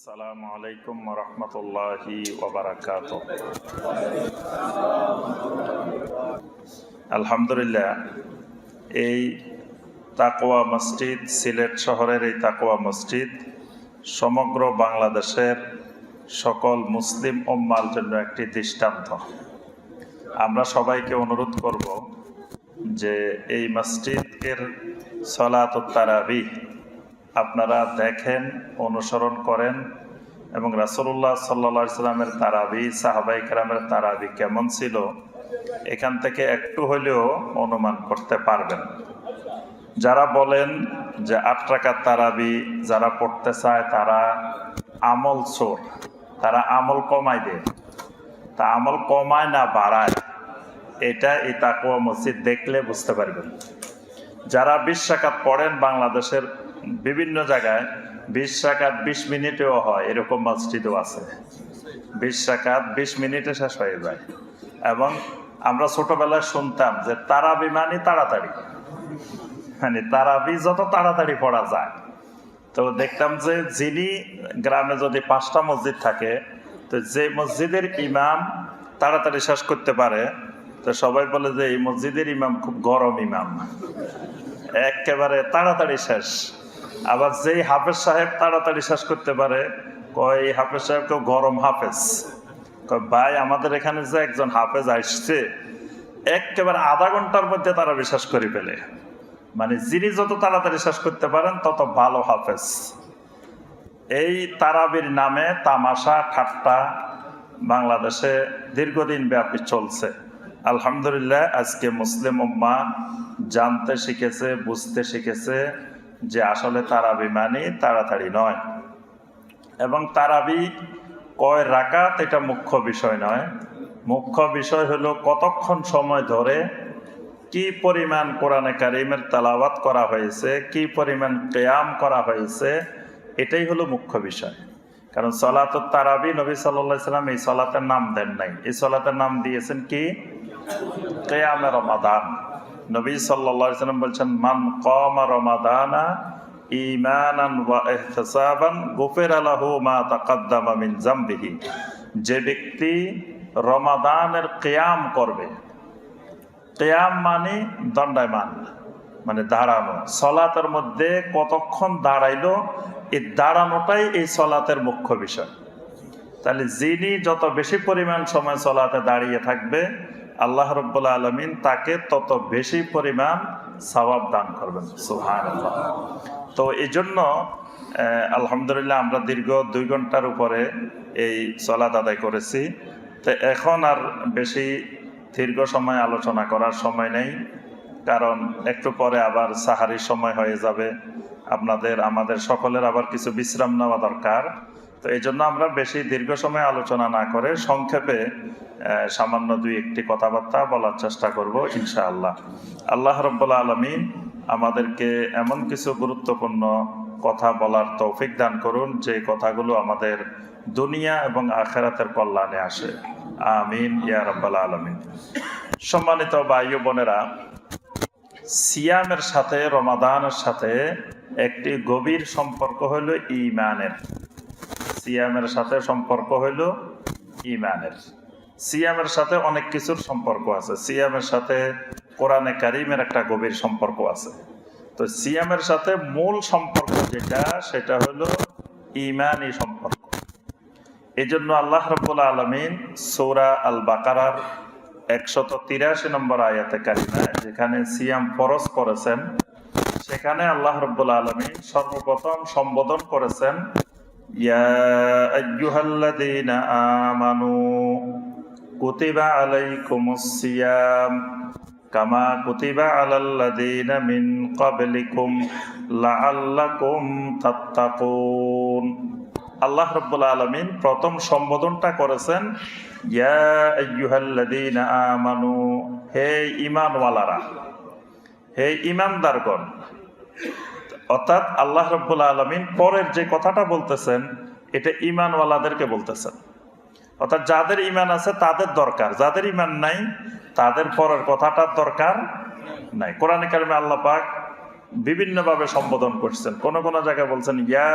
আসসালামু আলাইকুম রহমতুল্লাহি ওবরাকাত আলহামদুলিল্লাহ, এই তাকোয়া মসজিদ সিলেট শহরের এই তাকোয়া মসজিদ সমগ্র বাংলাদেশের সকল মুসলিম উম্মার জন্য একটি দৃষ্টান্ত। আমরা সবাইকে অনুরোধ করব যে এই মসজিদের সলাত তারাবি আপনারা দেখেন, অনুসরণ করেন এবং রাসুল্লাহ সাল্লা সাল্লামের তারাবি সাহাবাই কালামের তারাবি কেমন ছিল, এখান থেকে একটু হলেও অনুমান করতে পারবেন। যারা বলেন যে আট টাকার তারাবি যারা পড়তে চায় তারা আমল চোর, তারা আমল কমায় দেয়। তা আমল কমায় না বাড়ায়, এটা এই তাকুয়া মসজিদ দেখলে বুঝতে পারবেন। যারা বিশ রাকাত পড়েন বাংলাদেশের বিভিন্ন জায়গায় বিশ রাকাত বিশ মিনিটেও হয়, এরকম মসজিদও আছে। বিশ রাকাত বিশ মিনিটে শেষ হয়ে যায়। এবং আমরা ছোটবেলায় শুনতাম যে তারাবি মানে তাড়াতাড়ি। মানে তারাবি যত তাড়াতাড়ি পড়া যায়। তো দেখতাম যে যিনি গ্রামে যদি পাঁচটা মসজিদ থাকে, তো যে মসজিদের ইমাম তাড়াতাড়ি শেষ করতে পারে, তো সবাই বলে যে এই মসজিদের ইমাম খুব গরম ইমাম। একেবারে তাড়াতাড়ি শেষ। আবার যেই হাফেজ সাহেব তাড়াতাড়ি শেষ করতে পারে, কয়, এই হাফেজ সাহেব কেউ গরম হাফেজ? কয়, ভাই, আমাদের এখানে যে একজন হাফেজ আসছে একেবারে আধা ঘণ্টার মধ্যে তারা বিশ্বাস করে ফেলে। মানে যিনি যত তাড়াতাড়ি শেষ করতে পারেন, তত ভালো হাফেজ। এই তারাবির নামে তামাশা, ঠাট্টা বাংলাদেশে দীর্ঘদিন ব্যাপী চলছে। আলহামদুলিল্লাহ, আজকে মুসলিম উম্মা জানতে শিখেছে, বুঝতে শিখেছে। যে আসলে তারাবি মানে তাড়াতাড়ি নয়। এবং তারাবি কয় রাকাত এটা মুখ্য বিষয় নয়। মুখ্য বিষয় হলো কতক্ষণ সময় ধরে কি পরিমাণ কোরআনে কারিমের তালাওয়াত করা হয়েছে, কি পরিমাণ কেয়াম করা হয়েছে, এটাই হলো মুখ্য বিষয়। কারণ সলাত তারাবি নবী সাল্লা সাল্লাম এই সলাতের নাম দেন নাই। এই সলাতের নাম দিয়েছেন কি? কেয়ামে রমাদান। নবী সাল্লা সাল্লাম বলছেন, মান কম রমাদানা ওয়া মা জামবিহি। যে ব্যক্তি রমাদানের কেয়াম করবে, কেয়াম মানে দণ্ডায়মান মানে দাঁড়ানো। সলাতের মধ্যে কতক্ষণ দাঁড়াইলো, এই দাঁড়ানোটাই এই সলাতের মুখ্য বিষয়। তাহলে যিনি যত বেশি পরিমাণ সময় সলাতে দাঁড়িয়ে থাকবে আল্লাহ রব্বুল্লা আলমিন তাকে তত বেশি পরিমাণ সবাব দান করবেন। সুহান তো এই জন্য আলহামদুলিল্লাহ আমরা দীর্ঘ দুই ঘণ্টার উপরে এই সলাত আদায় করেছি। তো এখন আর বেশি দীর্ঘ সময় আলোচনা করার সময় নেই, কারণ একটু পরে আবার সাহারির সময় হয়ে যাবে। আপনাদের, আমাদের সকলের আবার কিছু বিশ্রাম নেওয়া দরকার। তো এই জন্য আমরা বেশি দীর্ঘ সময় আলোচনা না করে সংক্ষেপে সামান্য দুই একটি কথাবার্তা বলার চেষ্টা করব, ইনশাআল্লাহ। আল্লাহ রব্বুল্লা আলমিন আমাদেরকে এমন কিছু গুরুত্বপূর্ণ কথা বলার তৌফিক দান করুন, যে কথাগুলো আমাদের দুনিয়া এবং আখেরাতের কল্যাণে আসে। আমিন, ইয়া রব্বাল আলমিন। সম্মানিত বায়ু বোনেরা, সিয়ামের সাথে, রমাদানের সাথে একটি গভীর সম্পর্ক হইল ইমানের। সিয়ামের সাথে সম্পর্ক হইল ইমানের। সিয়ামের সাথে অনেক কিছুর সম্পর্ক আছে। সিয়ামের সাথে কোরআনে কারিমের একটা গভীর সম্পর্ক আছে। তো সিয়ামের সাথে মূল সম্পর্ক যেটা, সেটা হলো ইমানই সম্পর্ক। এই জন্য আল্লাহ রব্বুল আলমিন সৌরা আল বাকারার একশত তিরাশি নম্বর আয়াতে কারিমায় যেখানে সিয়াম ফরজ করেছেন, সেখানে আল্লাহ রব্বুল আলমিন সর্বপ্রথম সম্বোধন করেছেন আমানু কুতিবা আলাইকুমুস সিয়াম কামা কুতিবা আলাল্লাযীনা মিন ক্বাবলিকুম লাআল্লাকুম তাত্তাকুন আল্লাহ রব্বুল আলমিন প্রথম সম্বোধনটা করেছেন, ইয়া আইয়ুহাল্লাযীনা আমানু, হে ঈমানওয়ালারা, হে ঈমানদারগণ অর্থাৎ আল্লাহ রব্বুল আলমিন পরের যে কথাটা বলতেছেন, এটা ইমানওয়ালাদেরকে বলতেছেন। অর্থাৎ যাদের ইমান আছে তাদের দরকার, যাদের ইমান নাই তাদের পরের কথাটার দরকার নাই। কোরআন কারিমে আল্লাহ পাক বিভিন্নভাবে সম্বোধন করছেন। কোন কোন জায়গায় বলছেন, ইয়া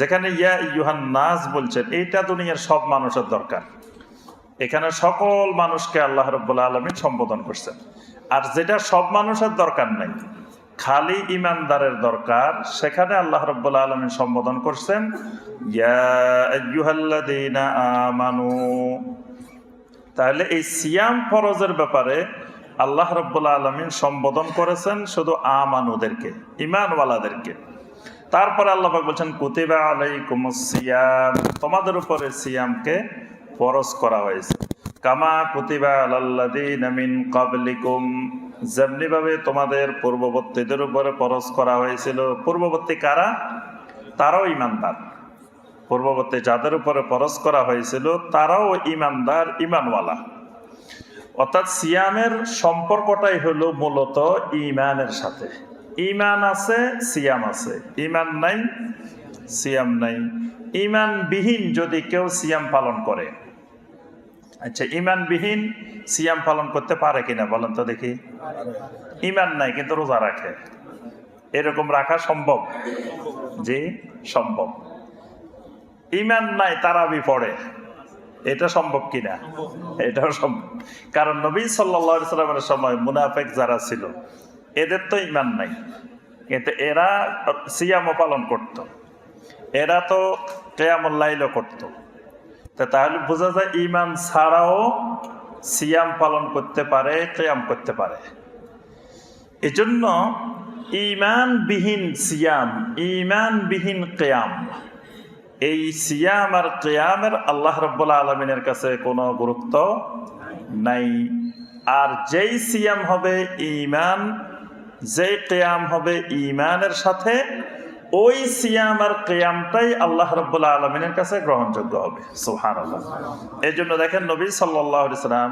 যেখানে ইয়া নাস বলছেন, এইটা দুনিয়ার সব মানুষের দরকার। এখানে সকল মানুষকে আল্লাহ রব্বুল্লা আলমিন সম্বোধন করছেন। আর যেটা সব মানুষের দরকার নাই, খালি ইমানদারের দরকার। সেখানে আল্লাহ রব্বুল্লা আলমিন সম্বোধন করছেন আমানু। তাহলে এই সিয়াম ফরজের ব্যাপারে আল্লাহ রব্বুল্লা আলমিন সম্বোধন করেছেন শুধু আমানুদেরকে, ইমানওয়ালাদেরকে। তারপরে আল্লাহ বলছেন, কুতিবা আলাইকুম সিয়াম। তোমাদের উপরে সিয়ামকে ফরজ করা হয়েছে। কামা কুতিবা আলাল্লাযীনা মিন যেমনি ভাবে তোমাদের পূর্ববর্তীদের উপরে ফরজ করা হয়েছিল, পূর্ববর্তী কারা? তারাও ইমানদার। পূর্ববর্তী যাদের উপরে ফরজ করা হয়েছিল, তারাও ইমানদার, ইমানওয়ালা। অর্থাৎ সিয়ামের সম্পর্কটাই হলো মূলত ইমানের সাথে। ইমান আছে, সিয়াম আছে। ইমান নাই, সিয়াম নাই। ইমানবিহীন যদি কেউ সিয়াম পালন করে। আচ্ছা ইমানবিহীন সিয়াম পালন করতে পারে কিনা বলেন তো দেখি। ইমান নাই, কিন্তু রোজা রাখে। এরকম রাখা সম্ভব? জি, সম্ভব। ইমান নাই, তারাবি পড়ে। এটা সম্ভব কিনা? এটাও সম্ভব। কারণ নবী সাল্লা সাল্লামের সময় মুনাফেক যারা ছিল, এদের তো ইমান নাই। কিন্তু এরা সিয়ামও পালন করত। এরা তো কেয়ামুল্লাইলও করত। তা তাহলে বোঝা যায় ইমান ছাড়াও সিয়াম পালন করতে পারে কেয়াম করতে পারে। এজন্য ইমানবিহীন সিয়াম ইমানবিহীন কেয়াম এই সিয়াম আর কেয়ামের আল্লাহ রব্বুল্লা আলমিনের কাছে কোনো গুরুত্ব নাই। আর যেই সিয়াম হবে ইমান যেই কেয়াম হবে ইমানের সাথে ওই সিয়াম আর কেয়ামটাই আল্লাহ রব্বুল্লা আলমিনের কাছে গ্রহণযোগ্য হবে। সোহান আল্লাহ এই জন্য দেখেন নবী সাল্লাহ সাল্লাম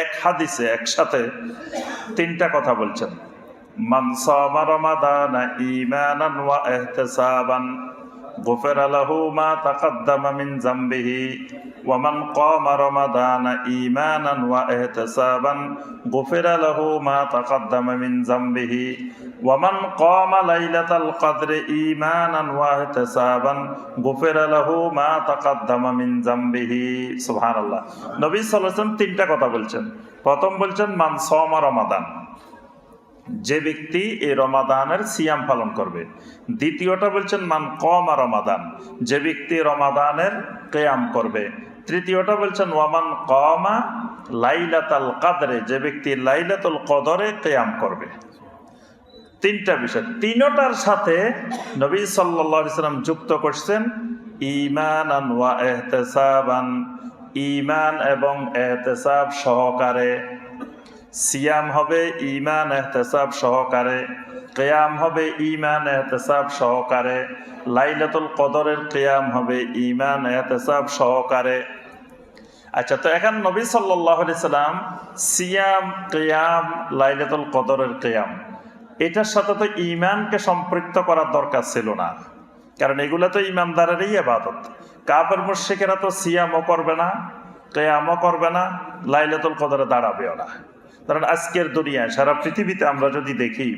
এক হাদিসে একসাথে তিনটা কথা বলছেন। মান সামা ইমানান ওয়া ইহতিসাবান غفر له ما تقدم من ذنبه ومن قام رمضان إيمانا واحتسابا غفر له ما تقدم من ذنبه ومن قام ليلة القدر إيمانا واحتسابا غفر له ما تقدم من ذنبه سبحان الله নবী সাল্লাল্লাহু আলাইহি ওয়াসাল্লাম তিনটা কথা বলছেন প্রথম বলছেন মান সামা রমাদান যে ব্যক্তি এই রমাদানের সিয়াম পালন করবে। দ্বিতীয়টা বলছেন, মান কমা রমাদান যে ব্যক্তি রমাদানের কেয়াম করবে। তৃতীয়টা বলছেন, ওয়ামান কমা লাইলাতাল কাদরে যে ব্যক্তি লাইলাতুল কদরে কেয়াম করবে। তিনটা বিষয়। তিনটার সাথে নবী সাল্লাম যুক্ত করছেন ইমান ইমান এবং এহতেসাব সহকারে সিয়াম হবে ইমান এহতেসাব সহকারে, কেয়াম হবে ইমান এহতেসাব সহকারে, লাইলাতুল কদরের কেয়াম হবে ইমান এহতেসাব সহকারে। আচ্ছা তো এখন নবী সাল্লাহ সাল্লাম সিয়াম, কেয়াম, লাইলাতুল কদরের কেয়াম, এটার সাথে তো ইমানকে সম্পৃক্ত করার দরকার ছিল না। কারণ এগুলো তো ইমানদারেরই আবাদত কাপের মুর্শিকেরা তো সিয়ামও করবে না, কেয়ামও করবে না, লাইলাতুল কদরে দাঁড়াবেও না। কারণ আজকের দুনিয়ায় সারা পৃথিবীতে আমরা যদি দেখি,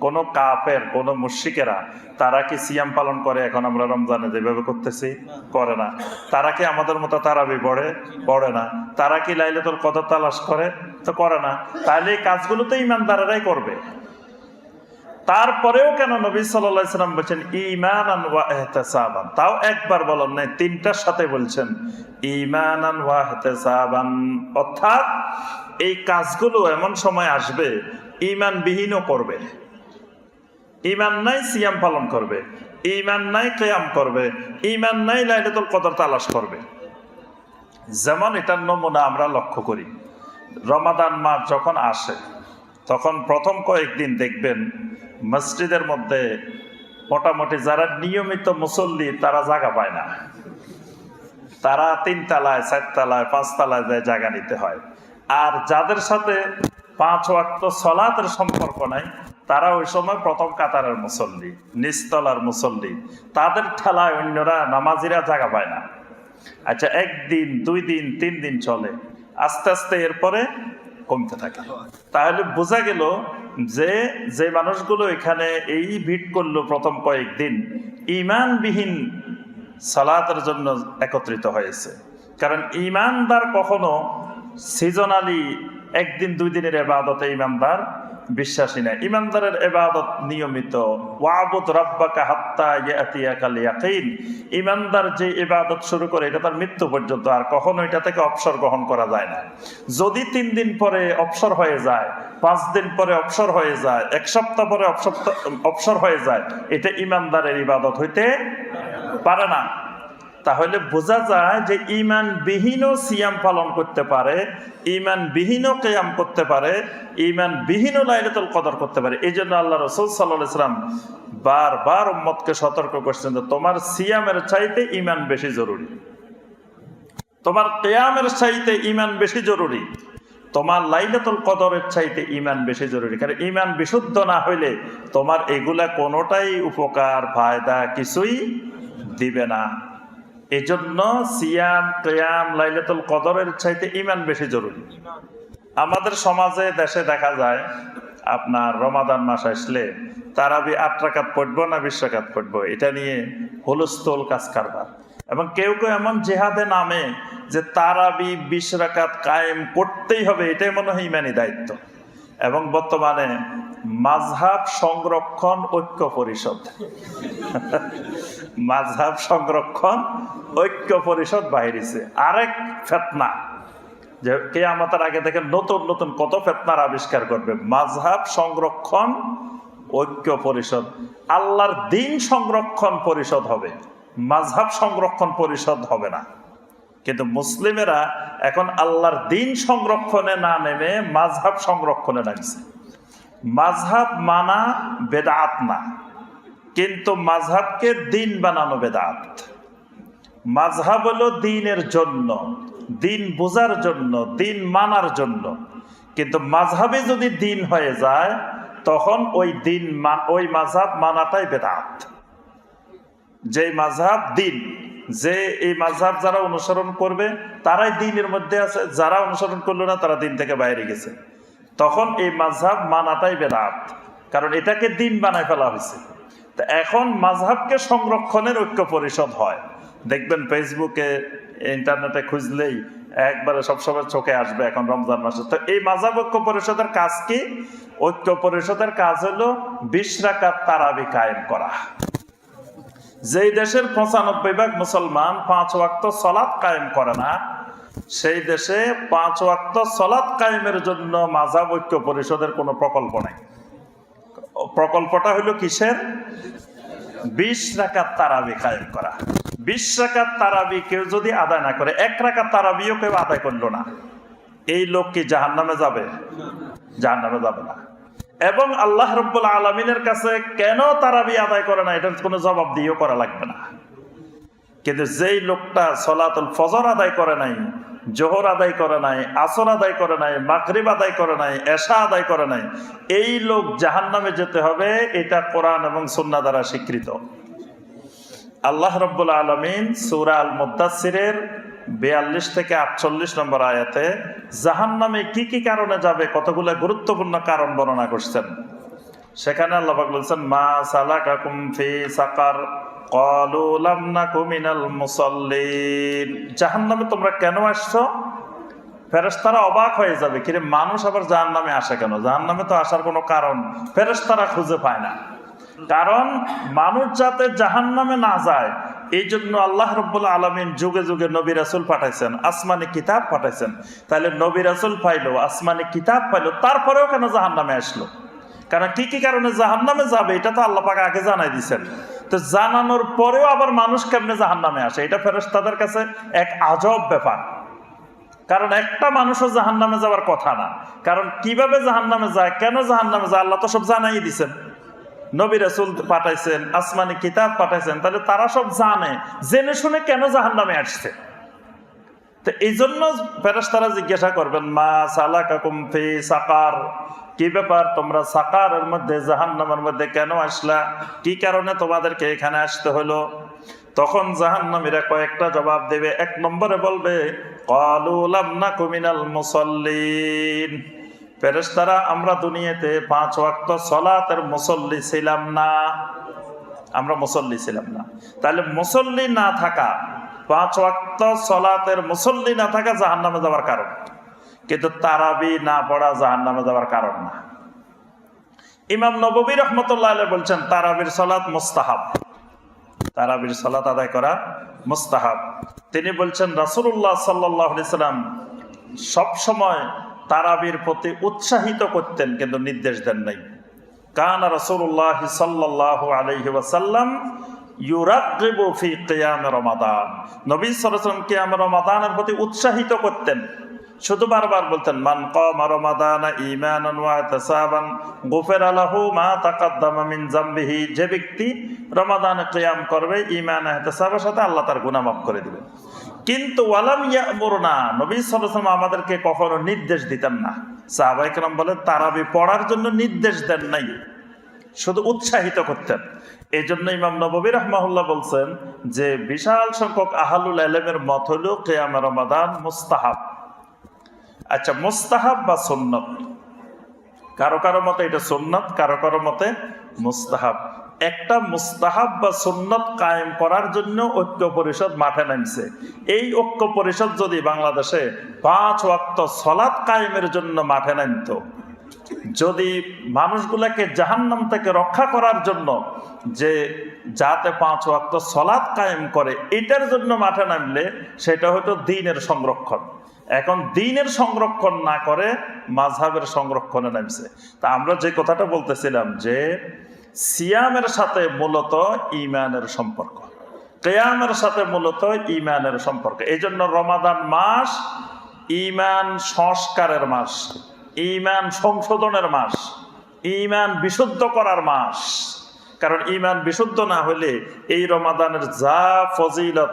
কোনো কাপের কোনো মুশিকেরা তারা কি সিয়াম পালন করে এখন আমরা রমজানে? যেভাবে করতেছি, করে না। তারা কি আমাদের মতো তারাবি পড়ে? পড়ে না। তারা কি লাইলে তোর কত তালাশ করে? তো করে না। তাহলে এই কাজগুলো তো ইমানদারেরাই করবে। তারপরেও কেন নবী সাল্লাম বলছেন ইমান তাও একবার বলেন নাই, তিনটার সাথে বলছেন ইমান অর্থাৎ এই কাজগুলো এমন সময় আসবে ইমান বিহীনও করবে। ইমান নাই, সিয়াম পালন করবে। ইমান নাই, কেয়াম করবে। ইমান নাই, লাইলাতুল কদর তালাশ করবে। যেমন এটার নমুনা আমরা লক্ষ্য করি। রমাদান মাস যখন আসে তখন প্রথম কয়েকদিন দেখবেন মসজিদের মধ্যে মোটামুটি যারা নিয়মিত মুসল্লি, তারা জায়গা পায় না। তারা তিন তালায়, চার তালায়, পাঁচ তালায় যায় জায়গা নিতে হয়। আর যাদের সাথে পাঁচ ওয়াক্ত সলাতের সম্পর্ক নাই, তারা ওই সময় প্রথম কাতারের মুসল্লি নিস্তলার মুসল্লি। তাদের ঠেলায় অন্যরা, নামাজিরা জায়গা পায় না। আচ্ছা একদিন, দুই দিন, তিন দিন চলে। আস্তে আস্তে এরপরে কমতে থাকে। তাহলে বোঝা গেল যে যে মানুষগুলো এখানে এই ভিট করল প্রথম কয়েকদিন ইমানবিহীন সালাতের জন্য একত্রিত হয়েছে। কারণ ইমানদার কখনো সিজনালি একদিন, দুই দিনের এবাদতে ইমানদার বিশ্বাসী না ইমানদারের এবাদত নিয়মিত। ওয়াবুদ রাব্বাকা হাত্তা ইয়াতিয়াকাল ইয়াকিন ইমানদার যে ইবাদত শুরু করে, এটা তার মৃত্যু পর্যন্ত। আর কখনো এটা থেকে অবসর গ্রহণ করা যায় না। যদি তিন দিন পরে অবসর হয়ে যায়, পাঁচ দিন পরে অবসর হয়ে যায়, এক সপ্তাহ পরে অবসর হয়ে যায়, এটা ইমানদারের ইবাদত হইতে পারে না। তাহলে বোঝা যায় যে ইমান বিহীনও সিয়াম পালন করতে পারে ইমান বিহীনও কেয়াম করতে পারে ইমান বিহীনও লাইলাতুল কদর করতে পারে। এই জন্য আল্লাহ রসুল সাল্লাহ ইসলাম বারবার উম্মতকে সতর্ক করছেন যে তোমার সিয়ামের চাইতে ইমান বেশি জরুরি। তোমার কেয়ামের চাইতে ইমান বেশি জরুরি। তোমার লাইলাতুল কদরের চাইতে ইমান বেশি জরুরি। কারণ ইমান বিশুদ্ধ না হইলে তোমার এগুলা কোনোটাই উপকার, ফায়দা কিছুই দিবে না। এজন্য সিয়াম, কেয়াম, লাইলাতুল কদরের চাইতে ইমান বেশি জরুরি। আমাদের সমাজে, দেশে দেখা যায়, আপনার রমাদান মাস আসলে তারাবি আট রাকাত পড়ব না বিশ রাকাত পড়ব, এটা নিয়ে হুলস্থল কাজ কারবার। এবং কেউ কেউ এমন জেহাদে নামে যে তারাবি বিশ রাকাত কায়েম করতেই হবে, এটাই মনে হয় ইমানি দায়িত্ব। এবং বর্তমানে মাঝহাব সংরক্ষণ ঐক্য পরিষদ। মাঝহাব সংরক্ষণ ঐক্য পরিষদ বাহিরিছে। আরেক ফেতনা, যে কে আমাদের আগে থেকে নতুন নতুন কত ফেতনার আবিষ্কার করবে মাঝহাব সংরক্ষণ ঐক্য পরিষদ। আল্লাহর দিন সংরক্ষণ পরিষদ হবে। মাঝহাব সংরক্ষণ পরিষদ হবে না। কিন্তু মুসলিমেরা এখন আল্লাহর দিন সংরক্ষণে না নেমে মাঝহাব সংরক্ষণে নামছে। মাঝহাব মানা বেদাত না, কিন্তু মাঝহাবকে দিন বানানো বেদাত। মাঝহাব হলো দিনের জন্য, দিন বোঝার জন্য, দিন মানার জন্য। কিন্তু মাঝহাবে যদি দিন হয়ে যায়, তখন ওই দিন ওই মাঝহাব মানাটাই বেদাত। যে মাঝহাব দিন যে এই মাঝহাব যারা অনুসরণ করবে, তারাই দিনের মধ্যে আছে, যারা অনুসরণ করল না, তারা দিন থেকে বাইরে গেছে। তখন এই মাঝহাব মানাটাই বেদাত, কারণ এটাকে দিন বানায় ফেলা হয়েছে। এখন মাঝহাবকে সংরক্ষণের ঐক্য পরিষদ হয়। দেখবেন ফেসবুকে, ইন্টারনেটে খুঁজলেই একবারে সবসময় চোখে আসবে এখন রমজান মাসে। তো এই মাঝাব ঐক্য পরিষদের কাজ কি? ঐক্য পরিষদের কাজ হলো বিশ রাকাত তারাবি কায়েম করা। যেই দেশের পঁচানব্বই ভাগ মুসলমান পাঁচ ওয়াক্ত সলাৎ কায়েম করে না, সেই দেশে পাঁচ ওয়াক্ত সলাৎ কায়েমের জন্য মাঝাব ঐক্য পরিষদের কোনো প্রকল্প নাই। প্রকল্পটা হলো কিসের? বিশ রাকাত তারাবি কায়েম করা। বিশ রাকাত তারাবি কেউ যদি আদায় না করে, এক রাকাত তারাবিও কেউ আদায় করল না। এই লোক কি জাহান নামে যাবে? জাহান নামে যাবে না। এবং আল্লাহ রব্বুল আলমিনের কাছে কেন তারা বি আদায় করে না, এটার কোনো জবাব দিয়েও করা লাগবে না। কিন্তু যেই লোকটা সলাতুল ফজর আদায় করে নাই, জোহর আদায় করে নাই, আসর আদায় করে নাই মাকরিব আদায় করে নাই, এশা আদায় করে নাই, এই লোক জাহান নামে যেতে হবে, এটা কোরআন এবং সন্না দ্বারা স্বীকৃত। আল্লাহ রব্বুল আলমিন সুরা আল মুদাসিরের বিয়াল্লিশ থেকে আটচল্লিশ নম্বর আয়াতে, জাহান নামে কি কি কারণে যাবে, কতগুলো গুরুত্বপূর্ণ কারণ বর্ণনা করছেন? সেখানে আল্লাহ বলছেন, মা সালা কাকুম ফি সাকার জাহান নামে তোমরা কেন আসছো? ফেরেস্তারা অবাক হয়ে যাবে, কিরে, মানুষ আবার জাহান নামে আসে কেন? জাহান নামে তো আসার কোনো কারণ ফেরেস্তারা খুঁজে পায় না। কারণ মানুষ যাতে জাহান নামে না যায় এই জন্য আল্লাহ রব্বুল্লা আলমিন যুগে যুগে নবী রাসুল পাঠাইছেন, আসমানি কিতাব পাঠাইছেন। তাহলে নবী রাসুল পাইলো, আসমানি কিতাব পাইলো, তারপরেও কেন জাহান নামে আসলো? কারণ কি কি কারণে জাহান নামে যাবে, এটা তো আল্লাহ পাকে আগে জানাই দিচ্ছেন তো জানানোর পরেও আবার মানুষ কেমনে জাহান নামে আসে? এটা ফেরস তাদের কাছে এক আজব ব্যাপার। কারণ একটা মানুষও জাহান নামে যাওয়ার কথা না। কারণ কীভাবে জাহান নামে যায়, কেন জাহান নামে যায়, আল্লাহ তো সব জানাই দিচ্ছেন নবী রাসুল পাঠাইছেন, আসমানি কিতাব পাঠাইছেন, তাহলে তারা সব জানে। জেনে শুনে কেন জাহান নামে আসছে? তো এই জন্য ফেরস্তারা জিজ্ঞাসা করবেন, মা সালা কাকুম ফি সাকার? কি ব্যাপার? তোমরা সাকারের মধ্যে, জাহান্নামের মধ্যে কেন আসলা? কি কারণে তোমাদেরকে এখানে আসতে হলো? তখন জাহান্নামীরা কয়েকটা জবাব দেবে। এক নম্বরে বলবে কলুলাম না কুমিনাল মুসল্লিন। ফেরেশতারা, আমরা দুনিয়াতে পাঁচ ওয়াক্ত সলাতের মুসল্লি ছিলাম না। আমরা মুসল্লি ছিলাম না। তাহলে মুসল্লি না থাকা, পাঁচ ওয়াক্ত সলাতের মুসল্লি না থাকা জাহান্নামে যাওয়ার কারণ। কিন্তু তারাবি না পড়া জাহান্নামে যাওয়ার কারণ না। ইমাম নববী রহমতুল্লাহ বলছেন, তারাবির সলাত মুস্তাহাব। তারাবির সলাত আদায় করা মুস্তাহাব। তিনি বলছেন আলাইহি সাল্লাম সব সময় তারাবির প্রতি উৎসাহিত করতেন, কিন্তু নির্দেশ দেন নাই। কান রাসূলুল্লাহ সাল্লাল্লাহু আলাইহি ওয়াসাল্লাম কিয়াম রমাদান। নবী রমাদানের প্রতি উৎসাহিত করতেন। শুধু বারবার বলতেন রমাদানা মা যে ব্যক্তি রমাদানে কিয়াম করবে ইহতিসাবের সাথে আল্লাহ তার গুনাহ মাফ করে দিবেন। কিন্তু ওয়ালাম আমাদেরকে কখনো নির্দেশ দিতেন না। সাহাবায়ে কেরাম বলে তারাবি পড়ার জন্য নির্দেশ দেন নাই, শুধু উৎসাহিত করতেন। এই জন্য ইমাম নবী রহমাহুল্লাহ বলছেন যে, বিশাল সংখ্যক আহালুল আলমের মত হল কেয়াম রমাদান মুস্তাহাব। আচ্ছা মুস্তাহাব বা সুন্নত? কারও কারও মতে এটা সুন্নত, কারও কারও মতে মুস্তাহাব। একটা মুস্তাহাব বা সুন্নত কায়েম করার জন্য ঐক্য পরিষদ মাঠে নামছে। এই ঐক্য পরিষদ যদি বাংলাদেশে পাঁচ ওয়াক্ত সলাৎ কায়েমের জন্য মাঠে নামতো, যদি মানুষগুলাকে জাহান্নাম থেকে রক্ষা করার জন্য যে যাতে পাঁচ ওয়াক্ত সলাৎ কায়েম করে, এটার জন্য মাঠে নামলে সেটা হয়তো দিনের সংরক্ষণ। এখন দিনের সংরক্ষণ না করে মাঝহাবের সংরক্ষণে নামছে। তা আমরা যে কথাটা বলতেছিলাম যে সিয়ামের সাথে মূলত ইমানের সম্পর্ক। কেয়ামের সাথে মূলত ইমানের সম্পর্ক। এই জন্য রমাদান মাস ইমান সংস্কারের মাস ইমান সংশোধনের মাস ইমান বিশুদ্ধ করার মাস। কারণ ইমান বিশুদ্ধ না হলে এই রমাদানের যা ফজিলত,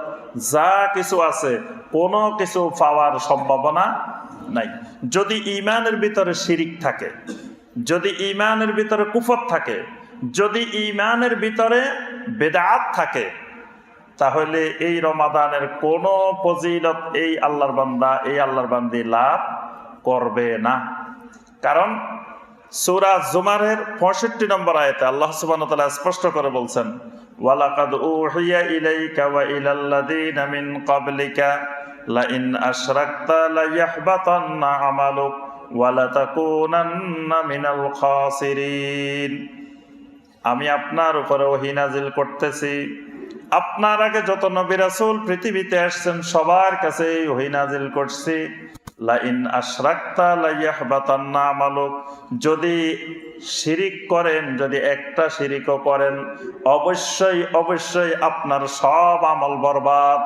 যা কিছু আছে, কোনো কিছু পাওয়ার সম্ভাবনা নাই। যদি ইমানের ভিতরে শিরিক থাকে, যদি ইমানের ভিতরে কুফত থাকে যদি ইমানের ভিতরে বেদাত থাকে, তাহলে এই রমাদানের কোন ফজিলত এই আল্লাহর বান্দা, এই আল্লাহর বান্দি লাভ করবে না। কারণ সুরা জুমারের পঁয়ষট্টি নম্বর আয়তে আল্লাহ সুবান স্পষ্ট করে বলছেন, ওয়ালাকাদ ইলাইকা লাইন আমালুক আমি আপনার উপরে ওহী নাজিল করতেছি। আপনার আগে যত নবী রাসূল পৃথিবীতে আসছেন, সবার কাছে এই ওহী নাজিল করছি। লাইন আশরাকতা লাইয়াহবাতান্না আমালুক যদি শিরিক করেন, যদি একটা শিরিকও করেন, অবশ্যই অবশ্যই আপনার সব আমল বরবাদ।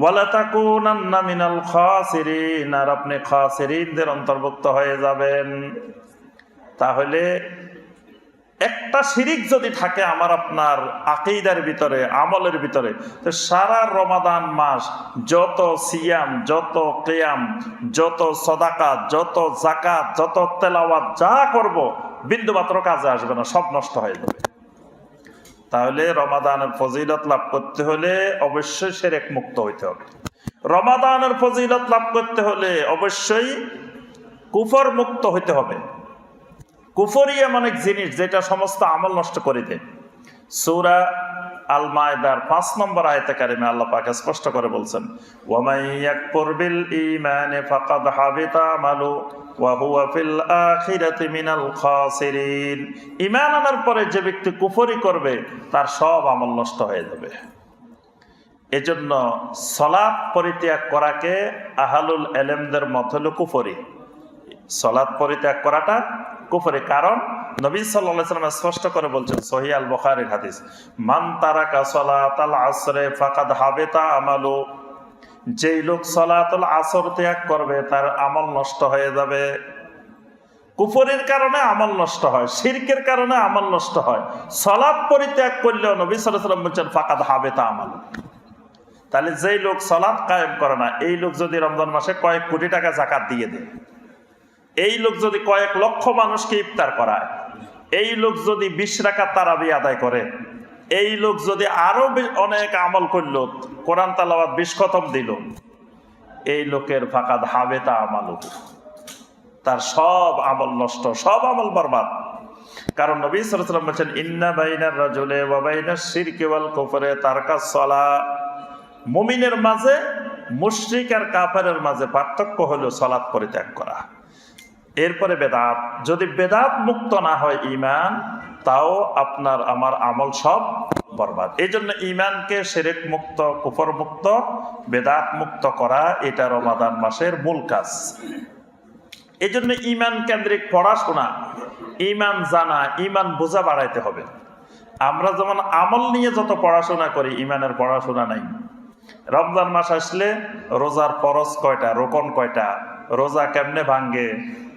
ওয়ালা তাকুনান্না মিনাল খাসিরিন, আর আপনি খাসিরিনদের অন্তর্ভুক্ত হয়ে যাবেন। তাহলে একটা শিরিক যদি থাকে আমার আপনার আকিদার ভিতরে, আমলের ভিতরে, তো সারা রমাদান মাস যত সিয়াম, যত কেয়াম যত সদাকা, যত জাকাত যত তেলাওয়াত যা করব বিন্দু মাত্র কাজে আসবে না, সব নষ্ট হয়ে যাবে। তাহলে রমাদানের ফজিলত লাভ করতে হলে অবশ্যই সেরেক মুক্ত হইতে হবে। রমাদানের ফজিলত লাভ করতে হলে অবশ্যই কুফর মুক্ত হইতে হবে। কুফরি এমন এক জিনিস যেটা সমস্ত আমল নষ্ট করে দেয়। সৌরা আল মায়দার পাঁচ নম্বর আয়তে কারিমে আল্লাহ পাকে স্পষ্ট করে বলছেন ওয়ামাই ইয়াকফুর বিল ঈমানি ফাকাদ হাবিতা আমালু ওয়া হুয়া ফিল আখিরাতি মিনাল খাসিরিন। ঈমান আনার পরে যে ব্যক্তি কুফরি করবে, তার সব আমল নষ্ট হয়ে যাবে। এজন্য সলাপ পরিত্যাগ করাকে আহালুল এলেমদের মত হলো কুফরি। সলাদ পরিত্যাগ করাটা কুফরি কারণ? নবী সাল্লাল্লাহু আলাইহি স্পষ্ট করে বলছেন সহি আল বুখারীর হাদিস, মান তারাকা সালাতাল আসরে ফাকাদ হাবেতা আমালু যেই লোক সলাতুল আসর ত্যাগ করবে, তার আমল নষ্ট হয়ে যাবে। কুফরের কারণে আমল নষ্ট হয়, শিরকের কারণে আমল নষ্ট হয়। সলাপ পরিত্যাগ করলেও নবী সাল্লাল্লাহু আলাইহি বলছেন, ফাকাদ হাবেতা আমালু তাহলে যেই লোক সলাপ কায়েম করে না, এই লোক যদি রমজান মাসে কয়েক কোটি টাকা জাকাত দিয়ে দেয় এই লোক যদি কয়েক লক্ষ মানুষকে ইফতার করায়, এই লোক যদি বিশ রাখা তারাবি আদায় করে, এই লোক যদি আরও অনেক আমল করল, কোরআন তালাবাদ বিশ খতম দিল, এই লোকের ফাঁকা হাবে তা আমালু। তার সব আমল নষ্ট, সব আমল বরবাদ। কারণ নবী বলছেন, ইন্না বাইনার রাজুলে ওয়াবাইনার শিরকে ওয়াল কুফরে তারকা সলা মুমিনের মাঝে মুশরিক আর কাফেরের মাঝে পার্থক্য হলো সলাৎ পরিত্যাগ করা। এরপরে বেদাত। যদি বেদাত মুক্ত না হয় ইমান তাও আপনার, আমার আমল সব বরবাদ। এই জন্য ইমানকে সেরেক মুক্ত, কুফর মুক্ত, বেদাত মুক্ত করা এটা রমাদান মাসের মূল কাজ। এই জন্য ইমান কেন্দ্রিক পড়াশোনা ইমান জানা ইমান বোঝা বাড়াইতে হবে। আমরা যেমন আমল নিয়ে যত পড়াশোনা করি ইমানের পড়াশোনা নাই। রমজান মাস আসলে রোজার পরশ কয়টা, রোকন কয়টা, রোজা কেমনে ভাঙ্গে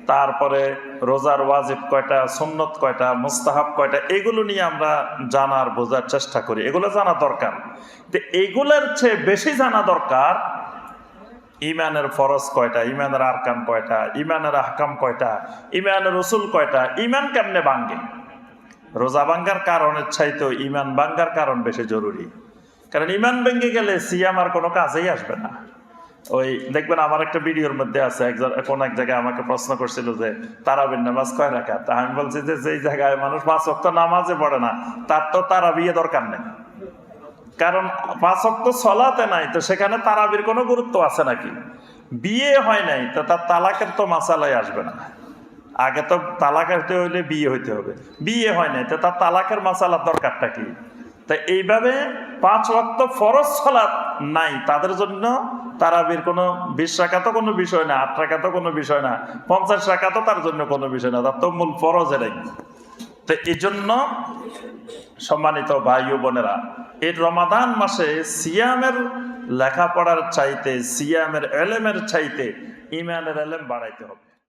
তারপরে রোজার ওয়াজিব কয়টা, সুন্নত কয়টা, মুস্তাহাব কয়টা, এগুলো নিয়ে আমরা জানার বোঝার চেষ্টা করি। এগুলো জানা দরকার। তো এগুলোর চেয়ে বেশি জানা দরকার ইমানের ফরজ কয়টা, ইমানের আরকান কয়টা, ইমানের আহকাম কয়টা, ইমানের রসুল কয়টা, ইমান কেমনে ভাঙ্গে রোজা ভাঙ্গার কারণের চাইতেও ইমান ভাঙ্গার কারণ বেশি জরুরি। কারণ ইমান ভেঙে গেলে সিয়াম আর কোনো কাজেই আসবে না। ওই দেখবেন আমার একটা ভিডিওর মধ্যে আছে, একজন কোন এক জায়গায় আমাকে প্রশ্ন করছিল যে, তারাবির নামাজ কয় রাখা তা আমি বলছি যে, যেই জায়গায় মানুষ পাঁচ অক্ট নামাজে পড়ে না, তার তো তারা বিয়ে দরকার নেই। কারণ পাঁচ অক্ট চলাতে নাই, তো সেখানে তারাবির কোনো গুরুত্ব আছে নাকি? বিয়ে হয় নাই, তো তার তালাকের তো মাসালাই আসবে না। আগে তো তালাক হইতে হইলে বিয়ে হইতে হবে। বিয়ে হয় নাই, তো তার তালাকের মাসালার দরকারটা কি? তা এইভাবে পাঁচ ওয়াক্ত ফরজ সলাৎ নাই। তাদের জন্য তারাবির কোনো বিশ টাকা তো কোনো বিষয় না, আট টাকা তো কোনো বিষয় না, পঞ্চাশ টাকা তো তার জন্য কোনো বিষয় না। তার তো মূল ফরজ এরাই তো এই জন্য সম্মানিত ভাই বোনেরা, এই রমাদান মাসে সিয়ামের লেখাপড়ার চাইতে, সিয়ামের এলেমের চাইতে ইমানের এলেম বাড়াইতে হবে।